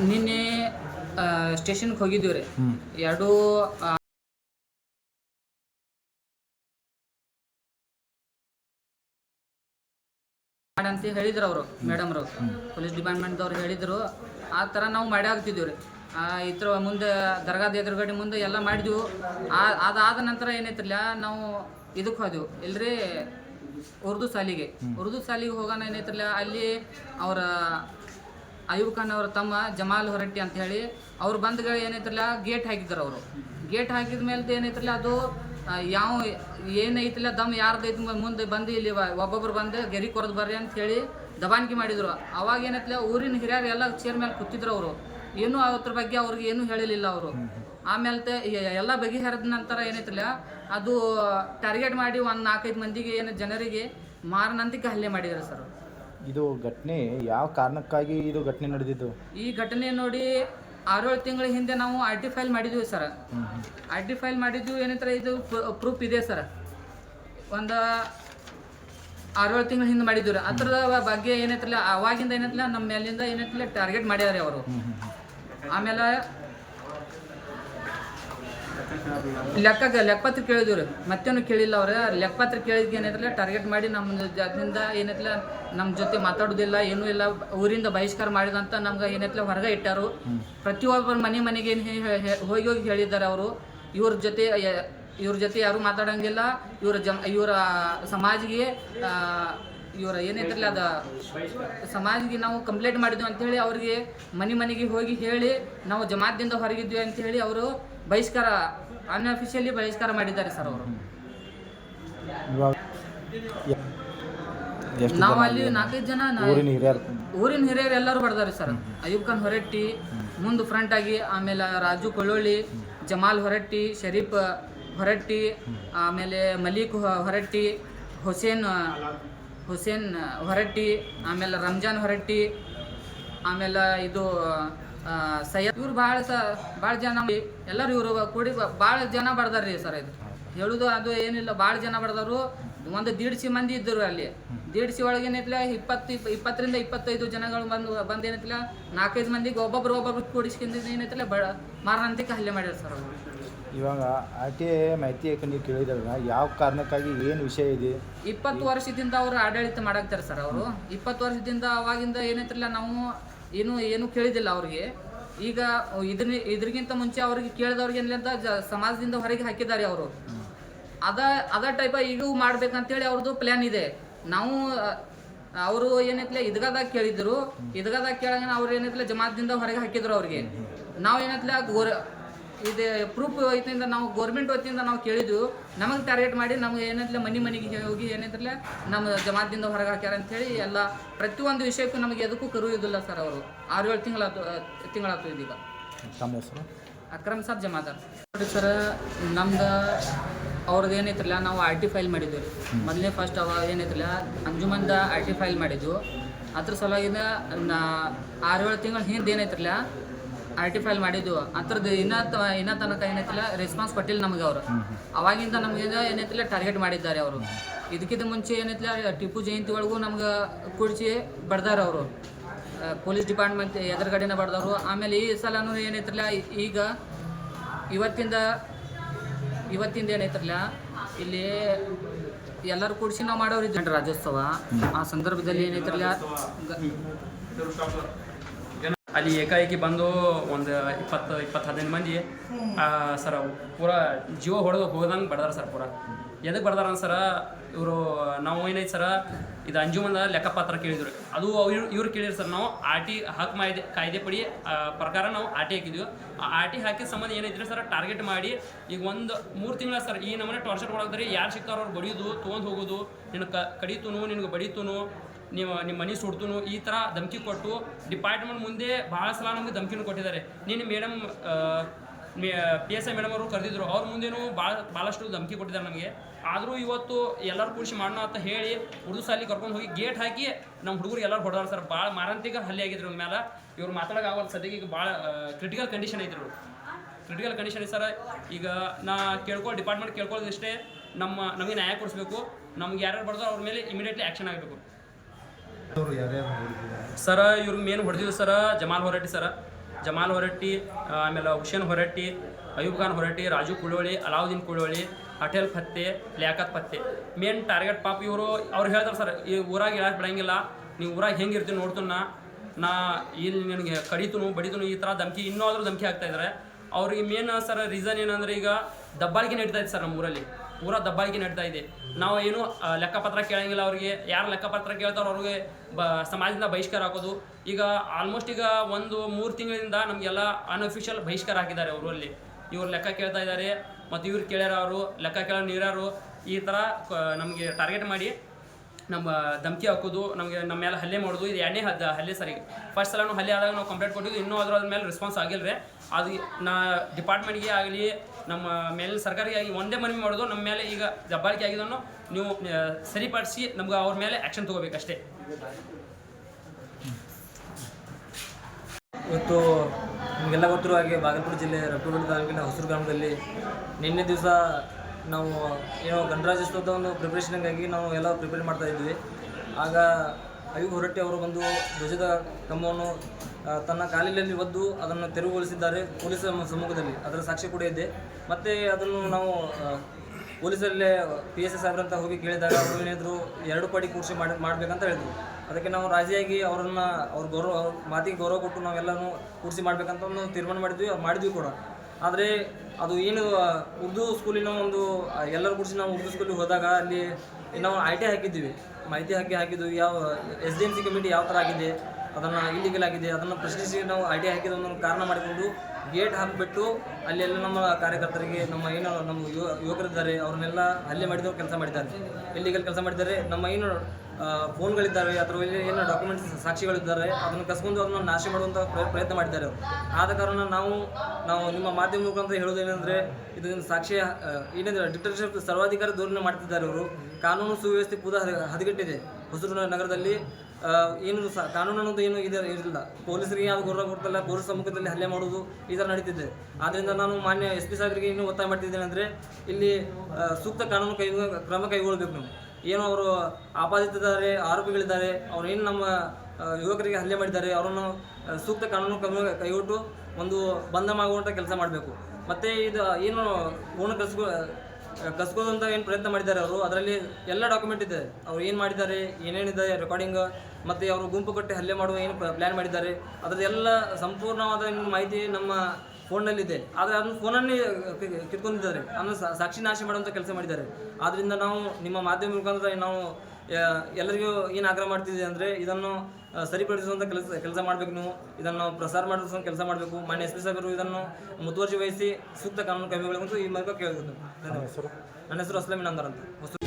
ನಿನ್ನೆ ಸ್ಟೇಷನ್ಗೆ ಹೋಗಿದ್ದೀವಿ ರೀ. ಎರಡು ಅಂತ ಹೇಳಿದ್ರು ಅವರು ಮೇಡಮ್ರು ಪೊಲೀಸ್ ಡಿಪಾರ್ಟ್ಮೆಂಟ್ದವ್ರು ಹೇಳಿದ್ರು ಆ ತರ ನಾವು ಮಾಡಿ ಆಗ್ತಿದ್ದೀವಿ ರೀ. ಈ ಥರ ಮುಂದೆ ದರ್ಗಾದ ಎದುರುಗಡೆ ಮುಂದೆ ಎಲ್ಲ ಮಾಡಿದ್ವು. ಆ- ಅದಾದ ನಂತರ ಏನೈತಿಲ್ಲ ನಾವು ಇದಕ್ಕೆ ಹೋದೆವು. ಇಲ್ರಿ ಉರ್ದು ಸಾಲಿಗೆ. ಉರ್ದು ಸಾಲಿಗೆ ಹೋಗೋಣ ಏನೈತಿಲ್ಲ ಅಲ್ಲಿ ಅವರ ಅಯೂಬ್ ಖಾನ್ ಅವರ ತಮ್ಮ ಜಮಾಲ್ ಹೊರಟ್ಟಿ ಅಂತ ಹೇಳಿ ಅವ್ರು ಬಂದ್ಗಳು ಏನೈತಲ್ಲ, ಗೇಟ್ ಹಾಕಿದ್ರು ಅವರು. ಗೇಟ್ ಹಾಕಿದ ಮೇಲೆ ಅದು ಯಾವ, ಏನೈತಿಲ್ಲ, ದಮ್ ಯಾರ್ದೈತಿ ಮುಂದೆ ಬಂದು ಇಲ್ಲಿ ಒಬ್ಬೊಬ್ರು ಬಂದು ಗೆರಿ ಕೊರದು ಬರ್ರಿ ಅಂತ ಹೇಳಿ ದಬಾಣಿಕೆ ಮಾಡಿದ್ರು. ಅವಾಗ ಏನೈತಿಲ್ಲ, ಊರಿನ ಹಿರಿಯರು ಎಲ್ಲ ಚೇರ್ ಮೇಲೆ ಕೂತಿದ್ರು ಅವರು. ಏನೂ ಅದ್ರ ಬಗ್ಗೆ ಅವ್ರಿಗೆ ಏನೂ ಹೇಳಿಲಿಲ್ಲ ಅವರು. ಆಮೇಲೆ ಎಲ್ಲ ಬಗೆಹರಿದ ನಂತರ ಏನೈತಿಲ್ಲ, ಅದು, ಟಾರ್ಗೆಟ್ ಮಾಡಿ ಒಂದು ನಾಲ್ಕೈದು ಮಂದಿಗೆ, ಏನು ಜನರಿಗೆ ಮಾರಣಾಂತಿಕ ಹಲ್ಲೆ ಮಾಡಿದ್ರು ಸರ್ ಇದು ಘಟನೆ ಯಾವ ಕಾರಣಕ್ಕಾಗಿ ಇದು ಘಟನೆ ನಡೆದಿದ್ದು? ಈ ಘಟನೆ ನೋಡಿ ಆರೇಳು ತಿಂಗಳ ಹಿಂದೆ ನಾವು ಆರ್ ಟಿ ಫೈಲ್ ಮಾಡಿದ್ವಿ ಸರ್. ಆರ್ ಟಿ ಫೈಲ್ ಮಾಡಿದ್ವಿ ಏನಂತಾರೆ ಇದು ಪ್ರೂಫ್ ಇದೆ ಸರ್. ಒಂದು ಆರೇಳು ತಿಂಗಳ ಹಿಂದೆ ಮಾಡಿದ್ರು ಅದರ ಬಗ್ಗೆ ಏನೈತಲ್ಲ ಅವಾಗಿಂದ ಏನೈತಲ್ಲ ನಮ್ಮ ಮೇಲಿಂದ ಏನೈತಲ್ಲ ಟಾರ್ಗೆಟ್ ಮಾಡ್ಯಾರ ಅವರು. ಆಮೇಲೆ ಲೆಕ್ಕ ಲೆಕ್ಕಪತ್ರ ಕೇಳಿದ್ವಿ ರೀ ಮತ್ತೇನು ಕೇಳಿಲ್ಲ ಅವ್ರ. ಲೆಕ್ಕಪತ್ರ ಕೇಳಿದ್ಗೆ ಏನೈತಿಲ್ಲ ಟಾರ್ಗೆಟ್ ಮಾಡಿ ನಮ್ಮ ಜಾತಿಯಿಂದ ಏನೈತಿಲ್ಲ ನಮ್ಮ ಜೊತೆ ಮಾತಾಡೋದಿಲ್ಲ, ಏನೂ ಇಲ್ಲ, ಊರಿಂದ ಬಹಿಷ್ಕಾರ ಮಾಡಿದಂತ ನಮ್ಗೆ ಏನೈತಿಲ್ಲ ಹೊರಗೆ ಇಟ್ಟಾರು. ಪ್ರತಿಯೊಬ್ಬರು ಮನೆ ಮನೆಗೆ ಏನು ಹೋಗಿ ಹೋಗಿ ಹೇಳಿದ್ದಾರೆ ಅವರು. ಇವ್ರ ಜೊತೆ ಇವ್ರ ಜೊತೆ ಯಾರು ಮಾತಾಡಂಗಿಲ್ಲ. ಇವರ ಜಮ ಇವರ ಸಮಾಜಿಗೆ ಇವರ ಏನೈತಿರಲ್ಲ ಅದ, ಸಮಾಜಿಗೆ ನಾವು ಕಂಪ್ಲೇಂಟ್ ಮಾಡಿದ್ವಿ ಅಂತ ಹೇಳಿ ಅವ್ರಿಗೆ ಮನೆ ಮನೆಗೆ ಹೋಗಿ ಹೇಳಿ, ನಾವು ಜಮಾತ್ದಿಂದ ಹೊರಗಿದ್ವಿ ಅಂತ ಹೇಳಿ ಅವರು ಬಹಿಷ್ಕಾರ ಅನ್ಅಫಿಷಿಯಲಿ ಬಹಿಷ್ಕಾರ ಮಾಡಿದ್ದಾರೆ ಸರ್ ಅವರು. ನಾವು ಅಲ್ಲಿ ನಾಲ್ಕೈದು ಜನ ಊರಿನ ಹಿರಿಯರು. ಎಲ್ಲರೂ ಬರ್ದಾರೆ ಸರ್. ಅಯ್ಯೂಬ್ ಖಾನ್ ಹೊರಟ್ಟಿ ಮುಂದೆ ಫ್ರಂಟ್ ಆಗಿ ಆಮೇಲೆ ರಾಜು ಕೊಳ್ಳೋಳಿ ಜಮಾಲ್ ಹೊರಟ್ಟಿ ಶರೀಫ್ ಹೊರಟ್ಟಿ ಆಮೇಲೆ ಮಲೀಕ್ ಹೊರಟ್ಟಿ ಹುಸೇನ್ ಹುಸೇನ್ ಹೊರಟ್ಟಿ ಆಮೇಲೆ ರಂಜಾನ್ ಹೊರಟ್ಟಿ ಆಮೇಲೆ ಇದು ಸೈಯದ್ ಇವ್ರು ಭಾಳ ಸ ಭಾಳ ಜನ ಎಲ್ಲರೂ ಇವರು ಕೂಡಿ ಭಾಳ ಜನ ಬಡ್ದಾರ್ರಿ ಸರ್ ಇದು. ಹೇಳುದು ಅದು ಏನಿಲ್ಲ ಭಾಳ ಜನ ಬಡ್ದವರು ಒಂದು ದೀಡ್ಸಿ ಮಂದಿ ಇದ್ದರು ಅಲ್ಲಿ. ದೀಡ್ಸಿ ಒಳಗೆ ಏನೈತಿಲ್ಲ ಇಪ್ಪತ್ತು ಇಪ್ಪ- ಇಪ್ಪತ್ತರಿಂದ ಇಪ್ಪತ್ತೈದು ಜನಗಳು ಬಂದು ಬಂದು ಏನೈತಿಲ್ಲ ನಾಲ್ಕೈದು ಮಂದಿಗೆ ಒಬ್ಬೊಬ್ರು ಒಬ್ಬೊಬ್ರು ಕೂಡಿಸ್ಕೊಂಡು ಏನೈತಿಲ್ಲ ಬ ಮಾರಣಾಂತಿಕ ಹಲ್ಲೆ ಮಾಡ್ಯಾರ ಸರ್ ಅವರು. ಇವಾಗ ಆರ್ ಟಿ ಐ ಮಾಹಿತಿ ನೀವು ಕೇಳಿದ್ರಲ್ಲ ಯಾವ ಕಾರಣಕ್ಕಾಗಿ ಏನು ವಿಷಯ ಇದೆ? ಇಪ್ಪತ್ತು ವರ್ಷದಿಂದ ಅವರು ಆಡಳಿತ ಮಾಡಾಕ್ತಾರೆ ಸರ್ ಅವರು. ಇಪ್ಪತ್ತು ವರ್ಷದಿಂದ ಅವಾಗಿಂದ ಏನೈತಿಲ್ಲ ನಾವು ಏನು ಏನು ಕೇಳಿದಿಲ್ಲ ಅವ್ರಿಗೆ. ಈಗ ಇದ್ರ ಇದ್ರಿಗಿಂತ ಮುಂಚೆ ಅವ್ರಿಗೆ ಕೇಳಿದವ್ರಿಗೆ ಜ, ಸಮಾಜದಿಂದ ಹೊರಗೆ ಹಾಕಿದ್ದಾರೆ ಅವರು. ಅದ ಅದ ಟೈಪ ಈಗ ಮಾಡ್ಬೇಕಂತೇಳಿ ಅವ್ರದ್ದು ಪ್ಲ್ಯಾನ್ ಇದೆ. ನಾವು ಅವರು ಏನೈತಿಲ್ಲ ಇದ್ಗದಾಗ ಕೇಳಿದ್ರು. ಇದ್ಗದಾಗ ಕೇಳಂಗ ಅವ್ರು ಏನೈತಿಲ್ಲ ಜಮಾತ್ದಿಂದ ಹೊರಗೆ ಹಾಕಿದ್ರು ಅವ್ರಿಗೆ. ನಾವು ಏನೈತಿಲ್ಲ ಗೋರ್ ಇದು ಪ್ರೂಫ್ ವತಿಯಿಂದ ನಾವು ಗೋರ್ಮೆಂಟ್ ವತಿಯಿಂದ ನಾವು ಕೇಳಿದ್ವು ನಮಗೆ ಟಾರ್ಗೆಟ್ ಮಾಡಿ ನಮ್ಗೆ ಏನಂತಲೇ ಮನೆ ಮನೆಗೆ ಹೋಗಿ ಏನಂತಲೇ ನಮ್ಮ ಜಮಾದಿಂದ ಹೊರಗೆ ಹಾಕ್ಯಾರ ಅಂಥೇಳಿ ಎಲ್ಲ ಪ್ರತಿಯೊಂದು ವಿಷಯಕ್ಕೂ ನಮಗೆ ಎದಕ್ಕೂ ಕರುವುದಿಲ್ಲ ಸರ್ ಅವರು. ಆರು ಏಳು ತಿಂಗಳಾತು ತಿಂಗಳಾತು ಇದೀಗ. ತಮ್ಮ ಹೆಸರು? ಅಕ್ರಮ್ ಸಾಬ್ ಜಮಾದಾರ್. ನೋಡಿ ಸರ್ ನಮ್ದು ಅವ್ರದ್ದು ಏನೈತ್ರಲ್ಲ ನಾವು ಆರ್ ಟಿ ಫೈಲ್ ಮಾಡಿದ್ವಿ ರೀ. ಮೊದಲನೇ ಫಸ್ಟ್ ಅವ ಏನೈತ್ರಲ್ಲ ಅಂಜುಮಂದ ಆರ್ ಟಿ ಫೈಲ್ ಮಾಡಿದ್ದು. ಅದ್ರ ಸಲುವಾಗಿಂದ ನಾ ಆರು ಏಳು ತಿಂಗಳ ಹಿಂದೆ ಏನೈತ್ರಲ್ಲ ಆರ್ ಟಿ ಫೈಲ್ ಮಾಡಿದ್ವು ಅದ್ರದ್ದು ಇನ್ನ ತ ಇನ್ನ ತನಕ ಏನೈತಿಲ್ಲ ರೆಸ್ಪಾನ್ಸ್ ಕೊಟ್ಟಿಲ್ಲ ನಮಗೆ ಅವರು. ಅವಾಗಿಂದ ನಮಗೆ ಏನೈತಿಲ್ಲ ಟಾರ್ಗೆಟ್ ಮಾಡಿದ್ದಾರೆ ಅವರು. ಇದಕ್ಕಿಂತ ಮುಂಚೆ ಏನೈತಿಲ್ಲ ಟಿಪ್ಪು ಜಯಂತಿ ಒಳಗೂ ನಮ್ಗೆ ಕುಡಿಸಿ ಬಡ್ದಾರ ಅವರು. ಪೊಲೀಸ್ ಡಿಪಾರ್ಟ್ಮೆಂಟ್ ಎದುರುಗಡೆನ ಬಡ್ದವರು. ಆಮೇಲೆ ಈ ಸಲನೂ ಏನೈತಿಲ್ಲ ಈಗ ಇವತ್ತಿಂದ ಇವತ್ತಿಂದ ಏನೈತ್ರಲ್ಲ ಇಲ್ಲಿ ಎಲ್ಲರೂ ಕೂಡಿಸಿ ನಾವು ಮಾಡೋರಿದ್ವಿ ರಾಜ್ಯೋತ್ಸವ ಆ ಸಂದರ್ಭದಲ್ಲಿ ಏನೈತ್ರಲ್ಲ ಅಲ್ಲಿ ಏಕಾಏಕಿ ಬಂದು ಒಂದು ಇಪ್ಪತ್ತು ಇಪ್ಪತ್ತು ಹದಿನೈದು ಮಂದಿ ಸರ ಪೂರ ಜೀವ ಹೊಡೆದು ಹೋದಂಗೆ ಬಡದಾರ ಸರ್ ಪೂರ. ಎದಕ್ಕೆ ಬಡದಾರ ಸರ, ಇವರು, ನಾವು ಏನೈತೆ ಸರ, ಇದು ಅಂಜುಮಂದ ಲೆಕ್ಕಪತ್ರ ಕೇಳಿದ್ರು. ಅದು ಇವ್ರು ಕೇಳಿದ್ರು ಸರ್, ನಾವು ಆರ್ ಟಿ ಹಕ್ ಮಾಯ್ದೆ, ಕಾಯ್ದೆ ಪಡಿ ಪ್ರಕಾರ ನಾವು ಆರ್ ಟಿ ಹಾಕಿದ್ವಿ. ಆ ಆರ್ ಟಿ ಹಾಕಿದ ಸಂಬಂಧ ಏನೈತ್ರಿ ಸರ್, ಟಾರ್ಗೆಟ್ ಮಾಡಿ ಈಗ ಒಂದು ಮೂರು ತಿಂಗಳ ಸರ್, ಈ ನಮ್ಮನೆ ಟಾರ್ಚರ್ ಕೊಡೋದ್ರಿ ಯಾರು ಸಿಕ್ತಾರೋ ಅವ್ರು ಬಡಿಯೋದು, ತೊಗೊಂಡು ಹೋಗೋದು ನಿನಗೆ ಕ, ಕಡಿತೂನು, ನಿನಗೆ ಬಡಿತೂನು ನೀವು ನಿಮ್ಮ ಮನೆ ಸುಡ್ತುನು ಈ ಥರ ಧಮಕಿ ಕೊಟ್ಟು ಡಿಪಾರ್ಟ್ಮೆಂಟ್ ಮುಂದೆ ಭಾಳ ಸಲ ನಮಗೆ ಧಮಕಿನೂ ಕೊಟ್ಟಿದ್ದಾರೆ. ನೀನು madam P S I madam ಅವರು ಕರೆದಿದ್ರು. ಅವ್ರ ಮುಂದೆನೂ ಭಾಳ ಭಾಳಷ್ಟು ಧಮಕಿ ಕೊಟ್ಟಿದ್ದಾರೆ ನಮಗೆ. ಆದರೂ ಇವತ್ತು ಎಲ್ಲರೂ ಕೂಡಿಸಿ ಮಾಡೋಣ ಅಂತ ಹೇಳಿ ಉರ್ದು ಸಾಲಿ ಕರ್ಕೊಂಡು ಹೋಗಿ ಗೇಟ್ ಹಾಕಿ ನಮ್ಮ ಹುಡುಗರು ಎಲ್ಲರೂ ಹೊಡೆದಾರ ಸರ್. ಭಾಳ ಮಾರಂತಿಕ ಹಲ್ಲೆ ಆಗಿದ್ರು ಮೇಲೆ ಇವ್ರು ಮಾತಾಡೋಕ್ಕಾಗಲ್ಲ ಸದ್ಯಕ್ಕೆ ಈಗ ಭಾಳ ಕ್ರಿಟಿಕಲ್ ಕಂಡೀಷನ್ ಐತ್ರಿ ಕ್ರಿಟಿಕಲ್ ಕಂಡೀಷನ್ ಸರ್. ಈಗ ನಾ ಕೇಳ್ಕೊಳ್ಳೋ ಡಿಪಾರ್ಟ್ಮೆಂಟ್ ಕೇಳ್ಕೊಳ್ಳೋದಿಷ್ಟೇ ನಮ್ಮ, ನಮಗೆ ನ್ಯಾಯ ಕೊಡಿಸ್ಬೇಕು. ನಮ್ಗೆ ಯಾರ್ಯಾರು ಬರ್ದೋ ಅವ್ರ ಮೇಲೆ ಇಮಿಡಿಯೇಟ್ಲಿ ಆ್ಯಕ್ಷನ್ ಆಗಬೇಕು. ಸರ, ಇವ್ರು ಮೇನ್ ಹೊಡೆದಿದ್ದು ಸರ ಜಮಾಲ್ ಹೊರಟ್ಟಿ ಸರ. ಜಮಾಲ್ ಹೊರಟ್ಟಿ ಆಮೇಲೆ ಹುಷೇನ್ ಹೊರಟ್ಟಿ ಅಯೂಬ್ ಖಾನ್ ಹೊರಟ್ಟಿ, ರಾಜು ಕುಳೋಳಿ ಅಲಾವುದ್ದೀನ್ ಕುಳೋಳಿ ಅಟೇಲ್ ಪತ್ತೆ ಲಿಯಾಕತ್ ಪತ್ತೆ ಮೇನ್ ಟಾರ್ಗೆಟ್ ಪಾಪ ಇವರು, ಅವ್ರು ಹೇಳ್ತಾರೆ ಸರ್, ಈ ಊರಾಗ ಹೇಳಕ್ಕೆ ಬಿಡಂಗಿಲ್ಲ, ನೀವು ಊರಾಗ ಹೆಂಗಿರ್ತೀನಿ ನೋಡ್ತೀನಿ ನಾ. ಇಲ್ಲಿ ನಿನಗೆ ಕಡಿತನು, ಬಡಿತನು ಈ ಥರ ಧಮಕಿ, ಇನ್ನೂ ಆದರೂ ಧಮಕಿ ಆಗ್ತಾಯಿದ್ರೆ ಇದ್ದಾರೆ ಅವ್ರಿಗೆ ಮೇನ್ ಸರ್ ರೀಸನ್ ಏನಂದ್ರೆ ಈಗ ದಬ್ಬಾಳಿಕೆ ನಡೀತಾ ಸರ್ ನಮ್ಮ ಊರಲ್ಲಿ ಪೂರ ದಬ್ಬಾಳಿಕೆ ನಡೀತಾ ಇದೆ. ನಾವು ಏನು ಲೆಕ್ಕಪತ್ರ ಕೇಳಂಗಿಲ್ಲ ಅವ್ರಿಗೆ. ಯಾರು ಲೆಕ್ಕಪತ್ರ ಕೇಳ್ತಾರೋ ಅವ್ರಿಗೆ ಬ, ಸಮಾಜದಿಂದ ಬಹಿಷ್ಕಾರ ಹಾಕೋದು. ಈಗ ಆಲ್ಮೋಸ್ಟ್ ಈಗ ಒಂದು ಮೂರು ತಿಂಗಳಿಂದ ನಮಗೆಲ್ಲ ಅನ್ಅಫಿಷಿಯಲ್ ಬಹಿಷ್ಕಾರ ಹಾಕಿದ್ದಾರೆ ಅವರಲ್ಲಿ ಇವ್ರು ಲೆಕ್ಕ ಕೇಳ್ತಾ ಇದ್ದಾರೆ ಮತ್ತು ಇವ್ರು ಕೇಳ್ಯಾರ ಅವರು, ಲೆಕ್ಕ ಕೇಳೋ ನೀರಾರು ಈ ಥರ ನಮಗೆ ಟಾರ್ಗೆಟ್ ಮಾಡಿ ನಮ್ಮ ಧಮಕಿ ಹಾಕೋದು, ನಮಗೆ ನಮ್ಮ ಮೇಲೆ ಹಲ್ಲೆ ಮಾಡೋದು, ಇದು ಎರಡನೇ ಹದ್ದ ಹಲ್ಲೆ ಸರಿ. ಫಸ್ಟ್ ಸಲ ಹಲ್ಲೆ ಆದಾಗ ನಾವು ಕಂಪ್ಲೇಂಟ್ ಕೊಟ್ಟಿದ್ದು, ಇನ್ನೂ ಅದ್ರ ಮೇಲೆ ರೆಸ್ಪಾನ್ಸ್ ಆಗಿಲ್ಲ ರೀ ಅದು ನಾ ಡಿಪಾರ್ಟ್ಮೆಂಟ್ಗೆ ಆಗಲಿ, ನಮ್ಮ ಮೇಲೆ ಸರ್ಕಾರಿ ಆಗಿ ಒಂದೇ ಮನವಿ ಮಾಡೋದು, ನಮ್ಮ ಮೇಲೆ ಈಗ ದಬ್ಬಾಳಿಕೆ ಆಗಿದ್ದನ್ನು ನೀವು ಸರಿಪಡಿಸಿ ನಮ್ಗೆ ಅವ್ರ ಮೇಲೆ ಆ್ಯಕ್ಷನ್ ತೊಗೋಬೇಕಷ್ಟೇ. ಇವತ್ತು ನಿಮಗೆಲ್ಲ ಗೊತ್ತಿರುವ ಹಾಗೆ ಬಾಗಲಕೋಟೆ ಜಿಲ್ಲೆ ರಟ್ಟೂರು ತಾಲೂಕಿನ ಹೊಸೂರು ಗ್ರಾಮದಲ್ಲಿ ನಿನ್ನೆ ದಿವಸ ನಾವು ಏನೋ ಗಣರಾಜ್ಯೋತ್ಸವದ ಒಂದು ಪ್ರಿಪ್ರೇಷನ್ಗಾಗಿ ನಾವು ಎಲ್ಲ ಪ್ರಿಪೇರ್ ಮಾಡ್ತಾ ಇದ್ವಿ. ಆಗ ಅಯ್ಯೂ ಹೊರಟ್ಟಿ ಅವರು ಬಂದು ಧ್ವಜದ ಕಂಬವನ್ನು ತನ್ನ ಕಾಲಿನಲ್ಲಿ ಒದ್ದು ಅದನ್ನು ತೆರವುಗೊಳಿಸಿದ್ದಾರೆ ಪೊಲೀಸ್ ಸಮ್ಮುಖದಲ್ಲಿ. ಅದರ ಸಾಕ್ಷಿ ಕೂಡ ಇದೆ. ಮತ್ತು ಅದನ್ನು ನಾವು ಪೊಲೀಸರಲ್ಲೇ ಪಿ ಎಸ್ ಎಸ್ ಸಾಹೇಬ್ರಂತ ಹೋಗಿ ಕೇಳಿದಾಗ ಅವರು ಏನಿದ್ರು, ಎರಡು ಪಡಿ ಕೂರಿಸಿ ಮಾಡಿ, ಮಾಡ್ಬೇಕಂತ ಹೇಳಿದ್ರು. ಅದಕ್ಕೆ ನಾವು ರಾಜಿಯಾಗಿ ಅವರನ್ನು, ಅವ್ರ ಗೌರವ, ಮಾತಿಗೆ ಗೌರವ ಕೊಟ್ಟು ನಾವೆಲ್ಲನೂ ಕೂರ್ಸಿ ಮಾಡಬೇಕಂತ ಒಂದು ತೀರ್ಮಾನ ಮಾಡಿದ್ವಿ ಮಾಡಿದ್ವಿ ಕೂಡ. ಆದರೆ ಅದು ಏನು ಉರ್ದು ಸ್ಕೂಲಿನ ಒಂದು ಎಲ್ಲರೂ ಕೂಡಿಸಿ ನಾವು ಉರ್ದು ಸ್ಕೂಲಿಗೆ ಹೋದಾಗ ಅಲ್ಲಿ ನಾವು ಐ ಟಿ ಹಾಕಿದ್ದೀವಿ. ಮಾಹಿತಿ ಹಾಕಿ ಹಾಕಿದ್ವಿ ಯಾವ S D M C committee ಯಾವ ಥರ ಆಗಿದೆ, ಅದನ್ನು ಇಲ್ಲಿಗಲ್ ಆಗಿದೆ, ಅದನ್ನು ಪ್ರಶ್ನಿಸಿ ನಾವು ಐ ಟಿ ಹಾಕಿದ ಒಂದು ಕಾರಣ ಮಾಡಿಕೊಂಡು ಗೇಟ್ ಹಾಕಿಬಿಟ್ಟು ಅಲ್ಲೆಲ್ಲ ನಮ್ಮ ಕಾರ್ಯಕರ್ತರಿಗೆ, ನಮ್ಮ ಏನು, ನಮ್ಮ ಯುವ, ಯುವಕರಿದ್ದಾರೆ, ಅವ್ರನ್ನೆಲ್ಲ ಹಲ್ಲೆ ಮಾಡಿದವರು ಕೆಲಸ ಮಾಡಿದ್ದಾರೆ. ಇಲ್ಲಿಗಲ್ ಕೆಲಸ ಮಾಡಿದ್ದಾರೆ, ನಮ್ಮ ಏನು ಫೋನ್ಗಳಿದ್ದಾವೆ ಅಥವಾ ಇಲ್ಲಿ ಏನು ಡಾಕ್ಯುಮೆಂಟ್ಸ್ ಸಾಕ್ಷಿಗಳಿದ್ದಾರೆ, ಅದನ್ನು ಕಸ್ಕೊಂಡು ಅದನ್ನು ನಾಶ ಮಾಡುವಂಥ ಪ್ರಯ- ಪ್ರಯತ್ನ ಮಾಡಿದ್ದಾರೆ ಆದ ಕಾರಣ ನಾವು ನಾವು ನಿಮ್ಮ ಮಾಧ್ಯಮ ಮುಖಾಂತರ ಹೇಳೋದೇನೆಂದರೆ ಇದನ್ನು ಸಾಕ್ಷಿ ಏನಂದ್ರೆ ಡಿಕ್ಟೇಟರ್ಶಿಪ್ ಸರ್ವಾಧಿಕಾರಿ ಧೋರಣೆ ಮಾಡ್ತಿದ್ದಾರೆ ಅವರು ಕಾನೂನು ಸುವ್ಯವಸ್ಥೆ ಕೂಡ ಹದ- ಹದಗೆಟ್ಟಿದೆ ಹೊಸೂರು ನಗರದಲ್ಲಿ. ಏನು ಸ, ಕಾನೂನು ಅನ್ನೋದು ಏನು ಇದೆ ಇರಲಿಲ್ಲ ಪೊಲೀಸರಿಗೆ ಯಾವ ಗೌರವ ಕೊಡ್ತಲ್ಲ ಪೊಲೀಸ್ ಸಮ್ಮುಖದಲ್ಲಿ ಹಲ್ಲೆ ಮಾಡೋದು ಈ ಥರ ನಡೀತಿದೆ. ಆದ್ದರಿಂದ ನಾನು ಮಾನ್ಯ ಎಸ್ ಪಿ ಸಾಹೇಬರಿಗೆ ಇನ್ನೂ ಒತ್ತಾಯ ಮಾಡ್ತಿದ್ದೇನೆ ಅಂದರೆ, ಇಲ್ಲಿ ಸೂಕ್ತ ಕಾನೂನು ಕೈ ಕ್ರಮ ಕೈಗೊಳ್ಳಬೇಕು ನಾವು. ಏನು ಅವರು ಆಪಾದಿತಿದ್ದಾರೆ ಆರೋಪಿಗಳಿದ್ದಾರೆ, ಅವ್ರು ಏನು ನಮ್ಮ ಯುವಕರಿಗೆ ಹಲ್ಲೆ ಮಾಡಿದ್ದಾರೆ, ಅವರನ್ನು ಸೂಕ್ತ ಕಾನೂನು ಕ್ರಮ ಕೈಗೊಟ್ಟು ಒಂದು ಬಂಧ ಮಾಡುವಂಥ ಕೆಲಸ ಮಾಡಬೇಕು. ಮತ್ತು ಇದು, ಏನು ಪೂರ್ಣ ಕಸ್ಕೊ ಕಸ್ಕೋದಂತ ಏನು ಪ್ರಯತ್ನ ಮಾಡಿದ್ದಾರೆ ಅವರು, ಅದರಲ್ಲಿ ಎಲ್ಲ ಡಾಕ್ಯುಮೆಂಟ್ ಇದೆ. ಅವ್ರು ಏನು ಮಾಡಿದ್ದಾರೆ, ಏನೇನಿದೆ ರೆಕಾರ್ಡಿಂಗ್ ಮತ್ತು ಅವರು ಗುಂಪು ಕಟ್ಟಿ ಹಲ್ಲೆ ಮಾಡುವ ಏನು ಪ್ಲ್ಯಾನ್ ಮಾಡಿದ್ದಾರೆ, ಅದರದ್ದೆಲ್ಲ ಸಂಪೂರ್ಣವಾದ ಮಾಹಿತಿ ನಮ್ಮ ಫೋನ್ನಲ್ಲಿದೆ ಆದರೆ ಅದನ್ನು ಫೋನನ್ನೇ ಕಿತ್ಕೊಂಡಿದ್ದಾರೆ ಅದನ್ನು ಸಾಕ್ಷಿ ನಾಶ ಮಾಡುವಂಥ ಕೆಲಸ ಮಾಡಿದ್ದಾರೆ. ಆದ್ದರಿಂದ ನಾವು ನಿಮ್ಮ ಮಾಧ್ಯಮ ಮುಖಾಂತರ ನಾವು ಎಲ್ಲರಿಗೂ ಏನು ಆಗ್ರಹ ಮಾಡ್ತಿದ್ದೀವಿ ಅಂದರೆ ಇದನ್ನು ಸರಿಪಡಿಸುವಂಥ ಕೆಲಸ ಕೆಲಸ ಮಾಡಬೇಕು ನೀವು. ಇದನ್ನು ಪ್ರಸಾರ ಮಾಡಿಸುವಂಥ ಕೆಲಸ ಮಾಡಬೇಕು. ಮಾನ್ಯ ಎಸ್ ಪಿ ಸಾಹೇಬರು ಇದನ್ನು ಮುತುವರ್ಜಿ ವಹಿಸಿ ಸೂಕ್ತ ಕಾನೂನು ಕೈಗೊಳ್ಳಬೇಕು ಈ ಮೂಲಕ ಧನ್ಯವಾದ. ನನ್ನ ಹೆಸರು ಅಸ್ಲಮಿನ್ ಅಂದರಂತ ಅಂತ. ಹೊಸೂರು